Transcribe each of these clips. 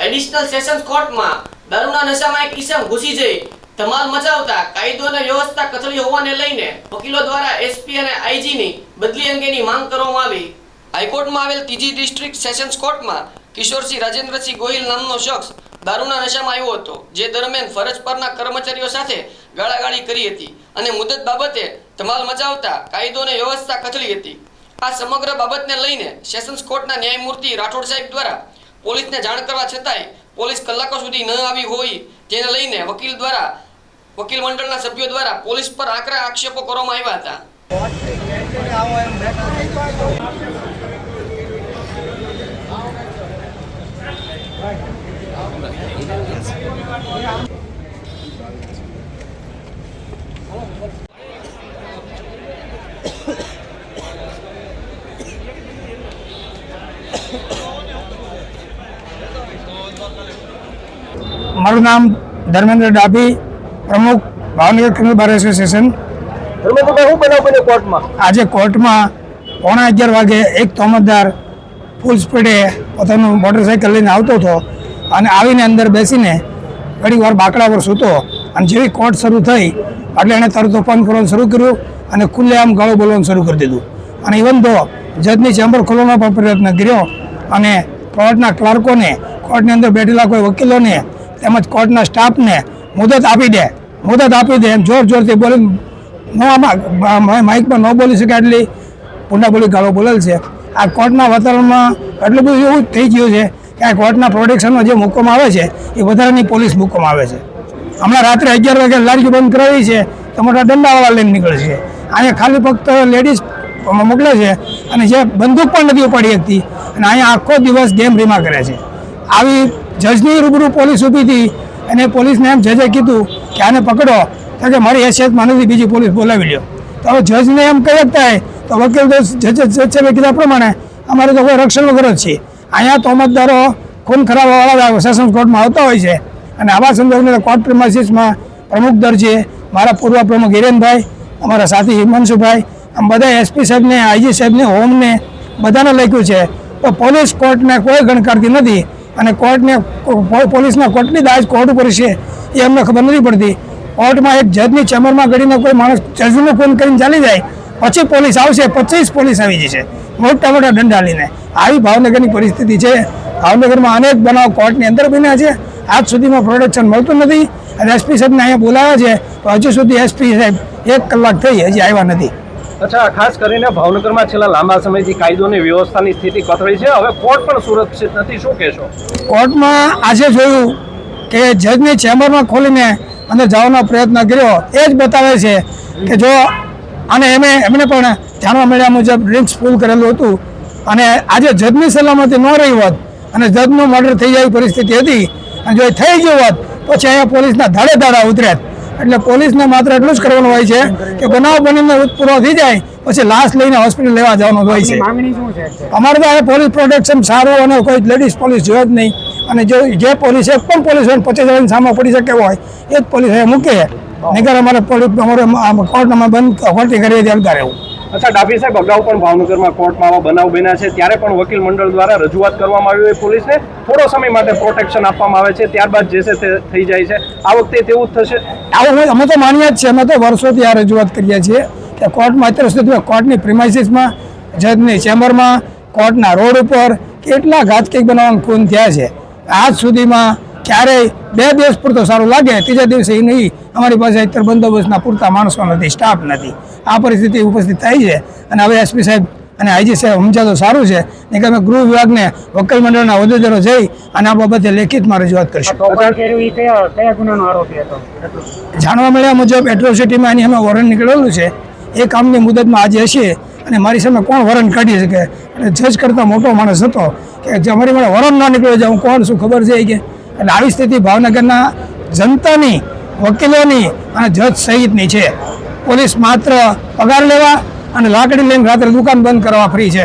Additional sessions કોર્ટમાં દારૂના નશામાં એક ઇસમ ઘૂસી જઈ, ધમાલ મચાવતા કાયદો અને વ્યવસ્થા કથળી હોવાને લઈને વકીલો દ્વારા એસપી અને આઈજી ની બદલી અંગેની માંગ કરવામાં આવી. હાઈકોર્ટમાં આવેલ ત્રીજી ડિસ્ટ્રિક્ટ સેશન્સ કોર્ટમાં કિશોરસિંહ રાજેન્દ્રસિંહ ગોહિલ નામનો શખ્સ દારૂના નશામાં આવ્યો હતો, જે દરમિયાન ફરજ પરના કર્મચારીઓ સાથે ગાળાગાળી કરી હતી અને મુદત બાબતે ધમાલ મચાવતા કાયદો અને વ્યવસ્થા કથળી હતી. આ સમગ્ર બાબતને લઈને સેશન્સ કોર્ટના ન્યાયમૂર્તિ રાઠોડ સાહેબ દ્વારા પોલીસને જાણ કરવા છતાંય પોલીસ કલાકો સુધી ન આવી હોય તેને લઈને વકીલ દ્વારા, વકીલ મંડળના સભ્યો દ્વારા પોલીસ પર આકરા આક્ષેપો કરવામાં આવ્યા હતા. મારું નામ ધર્મેન્દ્ર ડાભી પ્રમુખ ભાવનગર ક્રિમિનલ બાર એસોસિએશન આજે કોર્ટમાં પોણા અગિયાર વાગે એક તોમતદાર ફૂલ સ્પીડે પોતાનું મોટરસાઇકલ લઈને આવતો હતો અને આવીને અંદર બેસીને ઘણી વાર બાકડા પર સૂતો અને જેવી કોર્ટ શરૂ થઈ એટલે એણે તરત તોફાન કરવાનું શરૂ કર્યું અને ખુલ્લેઆમ ગાળો બોલવાનું શરૂ કરી દીધું. અને ઇવન તો જજની ચેમ્બર ખોલવાનો પણ પ્રયત્ન કર્યો અને કોર્ટના ક્લાર્કોને કોર્ટની અંદર બેઠેલા કોઈ વકીલોને તેમજ કોર્ટના સ્ટાફને મુદત આપી દે. મુદત આપી દે એમ જોર જોરથી બોલી માઇકમાં ન બોલી શકે એટલી ઊંડા ગાળો બોલેલ છે. આ કોર્ટના વાતાવરણમાં એટલું બધું એવું થઈ ગયું છે કે આ કોર્ટના પ્રોટેક્શનમાં જે મૂકવામાં આવે છે, એ વધારાની પોલીસ મૂકવામાં આવે છે. હમણાં રાત્રે અગિયાર વાગે લારી બંધ કરાવી છે તો મોટા દંડાવાળા લઈને નીકળે છે. અહીંયા ખાલી ફક્ત લેડીઝ મોકલે છે અને જે બંદૂક પણ નથી ઉપાડી શકતી અને અહીંયા આખો દિવસ ગેમ રીમા કરે છે. આવી જજની રૂબરૂ પોલીસ ઊભી હતી અને પોલીસને એમ જજે કીધું કે આને પકડો. તો કે મારી હેસિયતમાં નથી બીજી પોલીસ બોલાવી લ્યો. તો હવે જજને એમ કહી શકતા તો વકીલ તો જજ જજ સાહેબે કીધા પ્રમાણે અમારે તો કોઈ રક્ષણ વગર જ છે અહીંયા તોમતદારો ખૂન ખરાબવાળા સેશન્સ કોર્ટમાં આવતા હોય છે. અને આવા સંદર્ભને કોર્ટ પ્રિમાસીસમાં પ્રમુખ દરજે, મારા પૂર્વ પ્રમુખ હિરેનભાઈ, અમારા સાથી હિમાંશુભાઈ, આમ બધા એસપી સાહેબને આઈજી સાહેબને, હોમને બધાને લખ્યું છે. તો પોલીસ કોર્ટને કોઈ ગણકારતી નથી. અને કોર્ટને પોલીસના કોર્ટની દાજ કોર્ટ ઉપર છે, એ અમને ખબર નથી પડતી. કોર્ટમાં એક જજની ચેમ્બરમાં ગળીને કોઈ માણસ જજને ફોન કરીને ચાલી જાય, પછી પોલીસ આવશે, પચીસ પોલીસ આવી જશે. મોટા મોટા દંડા આવી ભાવનગરની પરિસ્થિતિ છે. ભાવનગરમાં અનેક બનાવ કોર્ટની અંદર બન્યા છે. આજ સુધીમાં પ્રોડક્શન મળતું નથી. અને એસપી સાહેબને અહીંયા બોલાવ્યા છે, તો હજુ સુધી એસપી સાહેબ એક કલાક થઈ, હજી આવ્યા નથી. અચ્છા, ખાસ કરીને ભાવનગરમાં છેલ્લા લાંબા સમયથી કાયદોની વ્યવસ્થાની સ્થિતિ કથળી છે. હવે કોર્ટ પણ સુરક્ષિત નથી. શું કહેશો? કોર્ટમાં આજે જોયું કે જજની ચેમ્બરમાં ખોલીને અંદર જવાનો પ્રયત્ન કર્યો. એ જ બતાવે છે કે જો અને એમે, એમને પણ જાણવા મળ્યા મુજબ ડ્રિંક્સ ફૂલ કરેલું હતું. અને આજે જજની સલામતી ન રહી હોત અને જજનું મર્ડર થઈ જાય પરિસ્થિતિ હતી. અને જો એ થઈ ગયું હોત પછી અહીંયા પોલીસના ધાડે ધાડા ઉતરે એટલે પોલીસને માત્ર એટલું જ કરવાનું હોય છે કે બનાવ બનીને પૂરો થઈ જાય પછી લાશ લઈને હોસ્પિટલ લેવા જવાનું હોય છે. અમારે તો હવે પોલીસ પ્રોટેક્શન સારું અને કોઈ લેડીઝ પોલીસ જોયો જ નહીં. અને જો જે પોલીસ એક પણ પોલીસ હોય પચીસ હજારની સામે પડી શકે હોય એ જ પોલીસ મૂકે નગર અમારે પોલીસ અમારે કોર્ટ અમે બંધ ખોટી કરીએ છીએ એવું રહેવું. અચ્છા, ડાભી સાહેબ, અગાઉ પણ ભાવનગરમાં કોર્ટમાં આવા બનાવ બન્યા છે. ત્યારે પણ વકીલ મંડળ દ્વારા રજૂઆત કરવામાં આવી હોય પોલીસને. થોડો સમય માટે પ્રોટેક્શન આપવામાં આવે છે. ત્યારબાદ જે છે તે થઈ જાય છે. આ વખતે તેવું જ થશે. આવું અમે- અમે તો માનીએ જ છીએ. અમે તો વર્ષોથી આ રજૂઆત કરીએ છીએ કે કોર્ટમાં, અત્યાર સુધી કોર્ટની પ્રિમાઇસીસમાં, જજની ચેમ્બરમાં, કોર્ટના રોડ ઉપર કેટલા ઘાતકીક બનાવવાનું ખૂન થયા છે. આજ સુધીમાં ક્યારેય બે દિવસ પૂરતો સારું લાગે ત્રીજા દિવસે એ નહીં. અમારી પાસે અત્યારે બંદોબસ્તના પૂરતા માણસો નથી સ્ટાફ નથી. આ પરિસ્થિતિ ઉપસ્થિત થઈ છે અને હવે એસપી સાહેબ અને આઈજી સાહેબ સમજા તો સારું છે. ને કે અમે ગૃહ વિભાગને વકીલ મંડળના હોદ્દેદારો જઈ અને આ બાબતે લેખિતમાં રજૂઆત કરશું. જાણવા મળ્યા મુજબ એટ્રોસિટીમાં એની અમે વોરંટ નીકળેલું છે. એ કામની મુદતમાં આજે હશે અને મારી સામે કોણ વોરંટ કાઢી શકે? અને જજ કરતાં મોટો માણસ હતો કે જે અમારી મને વોરંટ ના નીકળ્યો છે હું કોણ શું ખબર છે કે? એટલે આવી સ્થિતિ ભાવનગરના જનતાની વકીલોની અને જજ સહિતની છે. પોલીસ માત્ર પગાર લેવા અને લાકડી લઈને રાત્રે દુકાન બંધ કરવા ફ્રી છે.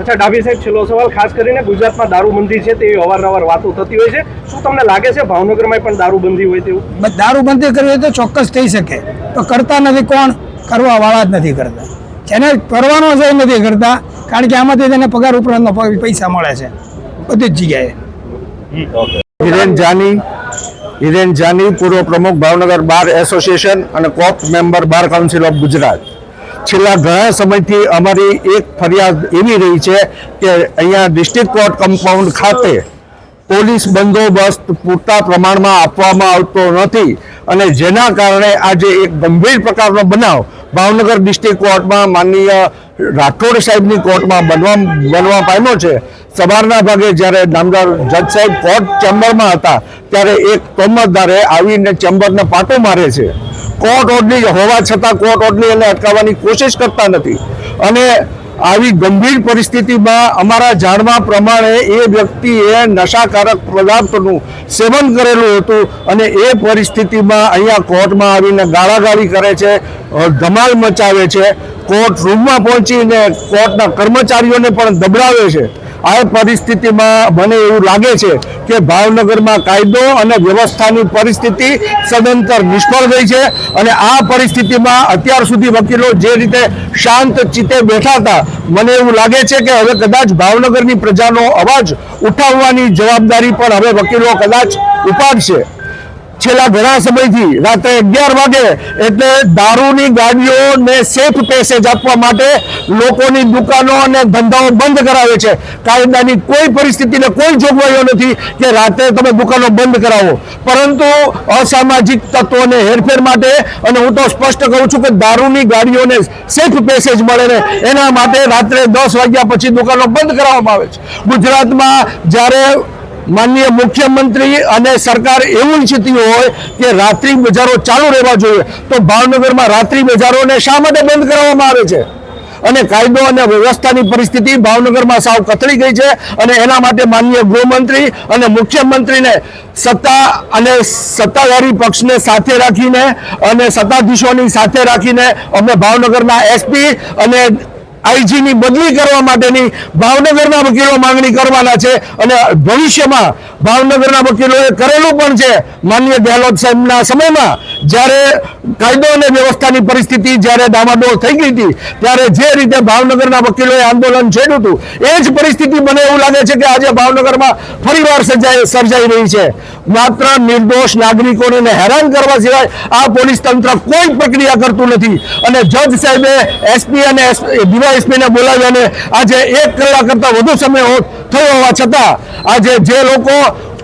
અચ્છા ડાભી સાહેબ છેલ્લો સવાલ ખાસ કરીને ગુજરાતમાં દારૂબંધી છે તેવી અવારનવાર વાતો થતી હોય છે. શું તમને લાગે છે ભાવનગરમાં પણ દારૂબંધી હોય તેવું? દારૂબંધી કરવી હોય તો ચોક્કસ થઈ શકે. તો કરતા નથી કોણ? કરવા વાળા જ નથી કરતા. જેને કરવાનો છે નથી કરતા. કારણ કે આમાંથી તેને પગાર ઉપરાંતનો પૈસા મળે છે. બધી જ જગ્યાએ. હિરેન જાની હિરેન જાની, પૂર્વ પ્રમુખ ભાવનગર બાર એસોસિએશન અને કોપ member bar council of Gujarat. છેલ્લા ઘણા સમયથી અમારી એક ફરિયાદ એવી રહી છે કે અહીંયા ડિસ્ટ્રિક્ટ કોર્ટ કમ્પાઉન્ડ ખાતે પોલીસ બંદોબસ્ત પૂરતા પ્રમાણમાં આપવામાં આવતો નથી અને જેના કારણે આજે એક ગંભીર પ્રકારનો બનાવ ભાવનગર ડિસ્ટ્રિક્ટ કોર્ટમાં માનનીય રાઠોડ સાહેબની કોર્ટમાં બનવા બનવા પામ્યો છે. સવારના ભાગે જ્યારે નામદાર જજ સાહેબ કોર્ટ ચેમ્બરમાં હતા, ત્યારે એક તોમતદારે આવીને ચેમ્બરને પાટો મારે છે. કોર્ટ ઓર્ડની હોવા છતાં કોર્ટ ઓર્ડની એને અટકાવવાની કોશિશ કરતા નથી. અને આવી ગંભીર પરિસ્થિતિમાં અમારા જાણવા પ્રમાણે એ વ્યક્તિએ નશાકારક પદાર્થોનું સેવન કરેલું હતું અને એ પરિસ્થિતિમાં અહીંયા કોર્ટમાં આવીને ગાળાગાળી કરે છે ધમાલ મચાવે છે. કોર્ટ રૂમમાં પહોંચીને કોર્ટના કર્મચારીઓને પણ દબડાવે છે. આ પરિસ્થિતિમાં મને એવું લાગે છે કે ભાવનગરમાં કાયદો અને વ્યવસ્થાની પરિસ્થિતિ સદંતર નિષ્ફળ ગઈ છે અને આ પરિસ્થિતિમાં અત્યાર સુધી વકીલો જે રીતે શાંત ચિત્તે બેઠા હતા, મને એવું લાગે છે કે હવે કદાચ ભાવનગરની પ્રજાનો અવાજ ઉઠાવવાની જવાબદારી પણ હવે વકીલો કદાચ ઉપાડશે. છેલ્લા ઘણા સમયથી રાત્રે અગિયાર વાગે એટલે દારૂની ગાડીઓને સેફ પેસેજ આપવા માટે લોકોની દુકાનો અને ધંધાઓ બંધ કરાવે છે. કાયદાની કોઈ પરિસ્થિતિને કોઈ જોગવાઈઓ નથી કે રાત્રે તમે દુકાનો બંધ કરાવો. પરંતુ અસામાજિક તત્વોને હેરફેર માટે અને હું તો સ્પષ્ટ કહું છું કે દારૂની ગાડીઓને સેફ પેસેજ મળે ને એના માટે રાત્રે દસ વાગ્યા પછી દુકાનો બંધ કરાવવામાં આવે છે. ગુજરાતમાં જ્યારે માનનીય મુખ્યમંત્રી અને સરકાર એવું ઈચ્છતી હોય કે રાત્રિ બજારો ચાલુ રહેવા જોઈએ. તો ભાવનગરમાં રાત્રિ બજારોને શા માટે બંધ કરવામાં આવે છે? અને કાયદો અને વ્યવસ્થાની પરિસ્થિતિ ભાવનગરમાં સાવ કથળી ગઈ છે અને એના માટે માનનીય ગૃહમંત્રી અને મુખ્યમંત્રીને સત્તા અને સત્તાધારી પક્ષને સાથે રાખીને અને સત્તાધીશોની સાથે રાખીને અમે ભાવનગરના એસપી અને આઈજીની બદલી કરવા માટેની ભાવનગરના વકીલો માંગણી કરવાના છે અને ભવિષ્યમાં ભાવનગરના વકીલોએ કરેલું પણ છે. માન્ય ગેહલોત સાહેબના સમયમાં જ્યારે કાયદો અને વ્યવસ્થાની પરિસ્થિતિ જ્યારે ડામાડોળ થઈ ગઈ હતી, ત્યારે જે રીતે ભાવનગરના વકીલોએ આંદોલન છેડ્યું હતું, એ જ પરિસ્થિતિ મને એવું લાગે છે કે આજે ભાવનગરમાં ફરીવાર સર્જાઈ સર્જાઈ રહી છે. માત્ર નિર્દોષ નાગરિકોને હેરાન કરવા સિવાય આ પોલીસ તંત્ર કોઈ પ્રક્રિયા કરતું નથી. અને જજ સાહેબે એસપી અને ડીવાયએસપીને બોલાવ્યાને આજે એક કલાક કરતાં વધુ સમય થયો હોવા છતાં, આજે જે લોકો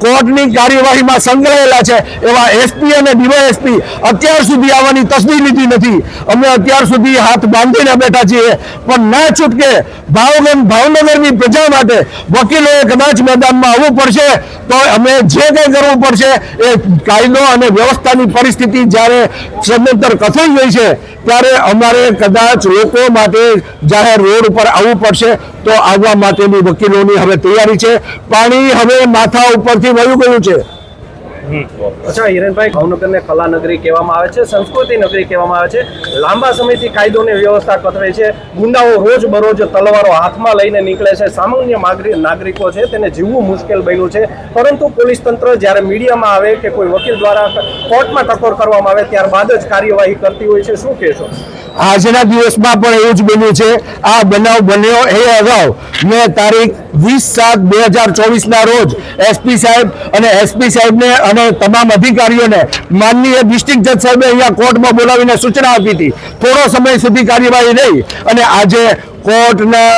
કોર્ટની કાર્યવાહીમાં સંકળાયેલા છે એવા એસપી અને ડીવાયએસપી અત્યાર સુધી આવવાની તસદી લીધી નથી. અમે અત્યાર સુધી હાથ બાંધીને બેઠા છીએ, પણ ના છૂટકે ભાવગમ ભાવનગરની પ્રજા માટે વકીલોએ કદાચ મેદાનમાં આવવું પડશે, તો અમે જે કંઈ કરવું પડશે એ કાયદો અને વ્યવસ્થાની પરિસ્થિતિ જ્યારે સદંતર કથળી ગઈ છે ત્યારે અમારે કદાચ લોકો માટે જાહેર રોડ ઉપર આવવું પડશે તો આવવા માટેની વકીલોની હવે તૈયારી છે. પાણી હવે માથા ઉપરથી વયું ગયું છે. અચ્છા હિરેનભાઈ ભાવનગરને કલા નગરી કહેવામાં આવે છે સંસ્કૃતિ નગરી કહેવામાં આવે છે. લાંબા સમયથી કાયદોની વ્યવસ્થા કથળે છે. ગુંડાઓ રોજ બરોજ તલવારો હાથમાં લઈને નીકળે છે. સામાન્ય નાગરિકો છે તેને જીવવું મુશ્કેલ બન્યું છે. પરંતુ પોલીસ તંત્ર જ્યારે મીડિયામાં આવે કે કોઈ વકીલ દ્વારા કોર્ટમાં ટકોર કરવામાં આવે ત્યારબાદ જ કાર્યવાહી કરતી હોય છે. શું કહેશો? આજના દિવસમાં પણ એવું જ બન્યું છે. આ બનાવ બન્યો એ અગાઉ. મેં તારીખ વીસ સાત બે હજાર ચોવીસના રોજ એસપી સાહેબ અને એસપી સાહેબને અને તમામ અધિકારીઓને માનનીય ડિસ્ટ્રિક્ટ જજ સાહેબે અહીંયા કોર્ટમાં બોલાવીને સૂચના આપી હતી. થોડો સમય સુધી કાર્યવાહી રહી અને આજે કોર્ટના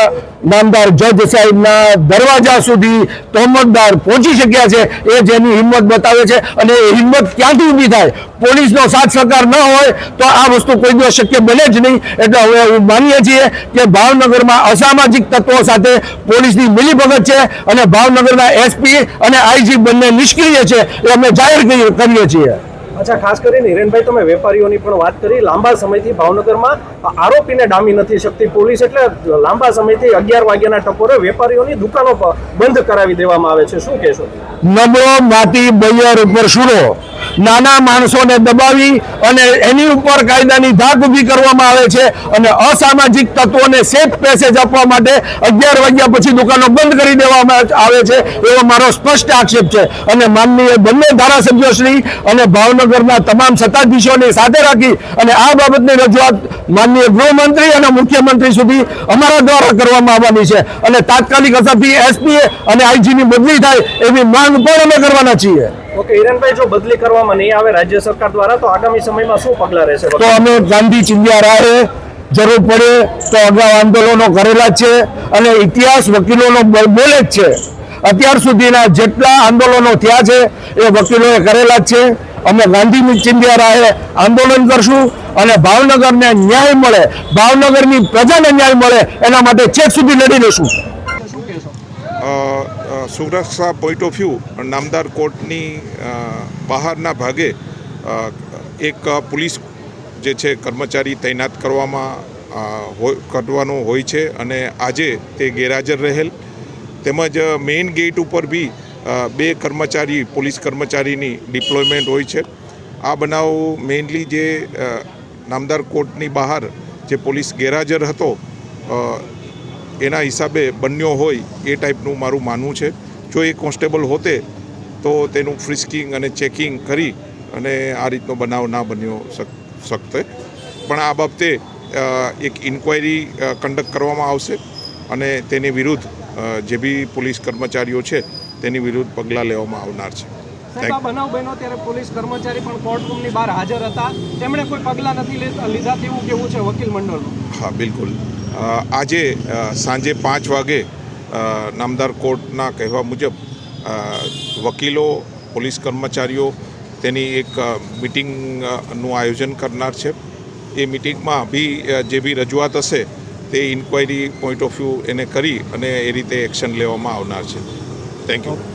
નામદાર જજ સાહેબના દરવાજા સુધી તોમતદાર પહોંચી શક્યા છે, એ જેની હિંમત બતાવે છે અને એ હિંમત ક્યાંથી ઊભી થાય? પોલીસનો સાથ સહકાર ન હોય તો આ વસ્તુ કોઈ દિવસ શક્ય બને જ નહીં. એટલે હવે એવું માનીએ છીએ કે ભાવનગરમાં અસામાજિક તત્વો સાથે પોલીસની મિલીભગત છે અને ભાવનગરના એસપી અને આઈજી બંને નિષ્ક્રિય છે, એ અમે જાહેર કરીએ છીએ. અચ્છા, ખાસ કરીને હિરેનભાઈ, તમે વેપારીઓની પણ વાત કરી. લાંબા સમયથી ભાવનગરમાં આરોપીને ડામી નથી શકતી પોલીસ, એટલે લાંબા સમયથી અગિયાર વાગ્યાના ટકોરે વેપારીઓની દુકાનો બંધ કરાવી દેવામાં આવે છે. શું કહેશો? નબળો માટી બૈયર ઉપર સુરો. નાના માણસોને દબાવી અને એની ઉપર કાયદાની ધાક ઊભી કરવામાં આવે છે અને અસામાજિક તત્વોને સેફ પેસેજ આપવા માટે અગિયાર વાગ્યા પછી દુકાનો બંધ કરી દેવામાં આવે છે એવો મારો સ્પષ્ટ આક્ષેપ છે. અને માનનીય બંને ધારાસભ્યોશ્રી અને ભાવનગરના તમામ સત્તાધીશોને સાથે રાખી અને આ બાબતની રજૂઆત માનનીય ગૃહમંત્રી અને મુખ્યમંત્રી સુધી અમારા દ્વારા કરવામાં આવવાની છે. અને તાત્કાલિક અસરથી એસપી અને આઈજીની બદલી થાય એવી માંગ પણ અમે કરવાના છીએ. ઓકે હિરેનભાઈ જો બદલી કરવામાં નહીં આવે રાજ્ય સરકાર દ્વારા તો આગામી સમયમાં શું પગલાં રહેશે? તો અમે ગાંધી ચિંધ્યા રાહે જરૂર પડે તો અગાઉ આંદોલનો કરેલા છે અને ઇતિહાસ વકીલોનો બોલે જ છે. અત્યાર સુધીના જેટલા આંદોલનો થયા છે એ વકીલોએ કરેલા છે. અમે ગાંધી ચિંધ્યા રાહે આંદોલન કરશું અને ભાવનગરને ન્યાય મળે, ભાવનગરની પ્રજાને ન્યાય મળે, એના માટે છેક સુધી લડી લઈશું. સુરત સુરક્ષા પોઈન્ટ ઓફ વ્યૂ નામદાર કોર્ટની બહારના ભાગે એક પોલીસ જે છે કર્મચારી તૈનાત કરવામાં કરવાનો હોય છે અને આજે તે ગેરહાજર રહેલ. તેમજ મેઇન ગેટ ઉપર બી બે કર્મચારી, પોલીસ કર્મચારીની ડિપ્લોયમેન્ટ હોય છે. આ બનાવ મેઇનલી જે નામદાર કોર્ટની બહાર જે પોલીસ ગેરહાજર હતો એના હિસાબે બન્યો હોય એ ટાઈપનું મારું માનવું છે. જો એ કોન્સ્ટેબલ હોતે, તો તેનું ફ્રિસ્કિંગ અને ચેકિંગ કરી અને આ રીતનો બનાવ ના બન્યો શક- શકતે. પણ આ બાબતે એક ઇન્ક્વાયરી કન્ડક્ટ કરવામાં આવશે અને તેની વિરુદ્ધ જે બી પોલીસ કર્મચારીઓ છે તેની વિરુદ્ધ પગલાં લેવામાં આવનાર છે. બનાવ બન્યો ત્યારે પોલીસ કર્મચારી પણ કોર્ટરૂમની બહાર હાજર હતા. તેમણે કોઈ પગલાં નથી લીધા તેવું કેવું છે વકીલ મંડળનું? હા બિલકુલ. આજે સાંજે પાંચ વાગે નામદાર કોર્ટના કહેવા મુજબ વકીલો પોલીસ કર્મચારીઓ તેની એક મિટિંગનું આયોજન કરનાર છે. એ મિટિંગમાં બી જે બી રજૂઆત હશે તે ઇન્ક્વાયરી પોઈન્ટ ઓફ વ્યૂ એને કરી અને એ રીતે એક્શન લેવામાં આવનાર છે. Thank you. Okay.